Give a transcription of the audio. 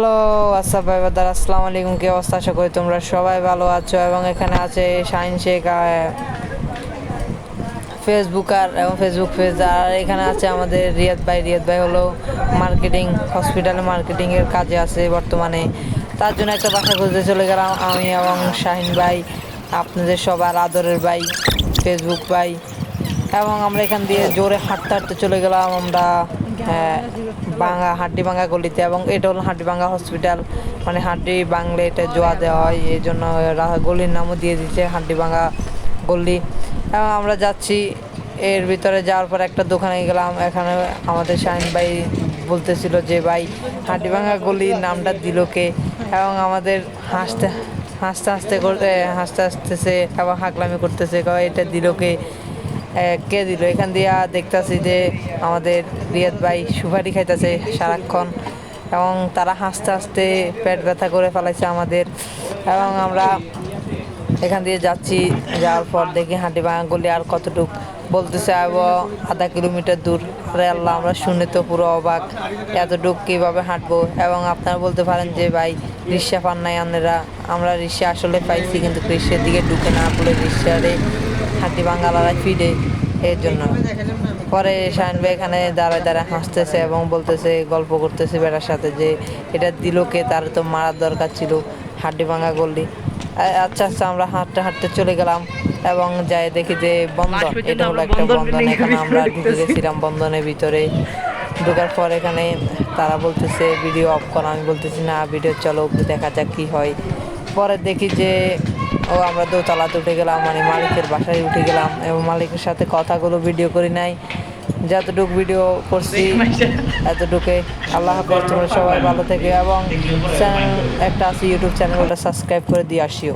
Hello Asaf ভাই বাদার আসসালামু আলাইকুম, কি অবস্থা? আশা করি তোমরা সবাই ভালো আছো এবং এখানে আছে শাইন শেখ ফেসবুকার এবং ফেসবুক পেজ আর এখানে আছে আমাদের রিয়াদ ভাই। রিয়াদ ভাই হলো মার্কেটিং হসপিটালে মার্কেটিংয়ের কাজে আছে বর্তমানে। তার জন্য একটা বাসা খুঁজতে চলে গেলাম আমি এবং শাহিন ভাই, আপনাদের সবার আদরের ভাই ফেসবুক ভাই। এবং আমরা এখান দিয়ে জোরে হাঁটতে হাঁটতে চলে গেলাম। আমরা বাঙ্গা হাড্ডি ভাঙ্গা গলিতে এবং এটা হলো হাড্ডি ভাঙ্গা হসপিটাল মানে হাড্ডি বাংলে এটা জোয়া দেওয়া হয়, এই জন্য গলির নামও দিয়ে দিচ্ছে হাড্ডি ভাঙ্গা গলি। এবং আমরা যাচ্ছি, এর ভিতরে যাওয়ার পর একটা দোকানে গেলাম, এখানে আমাদের শাহিন ভাই বলতেছিল যে, ভাই, হাড্ডি ভাঙ্গা গলির নামটা দিল কে? এবং আমাদের হাসতে হাসতে হাসতে করতে, হাসতে, হাসতেছে এবং হাকলামি করতেছে এটা দিল কে? কে দিল? এখান দিয়া দেখতাছি যে আমাদের রিয়াদ ভাই সুপারি খাইতেছে সারাক্ষণ এবং তারা হাসতে হাসতে পেট ব্যথা করে ফেলাইছে আমাদের এবং আমরা এখান দিয়ে যাচ্ছি, যাওয়ার পর দেখি হাঁটি ভাঙা গলি আর কতটুক বলতেছে আব আধা কিলোমিটার দূর। আল্লাহ, আমরা শুনে তো পুরো অবাক এতটুক কীভাবে হাঁটবো? এবং আপনারা বলতে পারেন যে, ভাই, রিক্সা পান নাই আমরা রিক্সা আসলে পাইছি, কিন্তু রিক্সার দিকে ঢুকে না পড়ে রিক্সারে হাঁটি বাঙ্গালারা ফিরে এর জন্য। পরে শাহিন ভাই এখানে দাঁড়ায় দাঁড়ায় হাসতেছে এবং বলতেছে গল্প করতেছে বেটার সাথে যে এটা দিল কে তার তো মারার দরকার ছিল হাড্ডি ভাঙা আ- আচ্ছা আচ্ছা আমরা হাঁটতে হাঁটতে চলে গেলাম এবং যাই দেখি যে বন্ধন এটা হলো একটা বন্ধন এখানে আমরা ঢুকে গেছিলাম বন্ধনের ভিতরে। ঢোকার পর এখানে তারা বলতেছে ভিডিও অফ করা। আমি বলতেছি না ভিডিও চলো দেখা যাক কি হয়। পরে দেখি যে ও আমরা দোতলাতে উঠে গেলাম মানে মালিকের বাসায় উঠে গেলাম এবং মালিকের সাথে কথাগুলো ভিডিও করি নাই। যতটুকু ভিডিও করছি এতটুকু আল্লাহ হাফেজ, তোমরা সবাই ভালো থেকে এবং চ্যানেল, একটা আছে ইউটিউব চ্যানেল ওটা সাবস্ক্রাইব করে দিয়ে আসিও।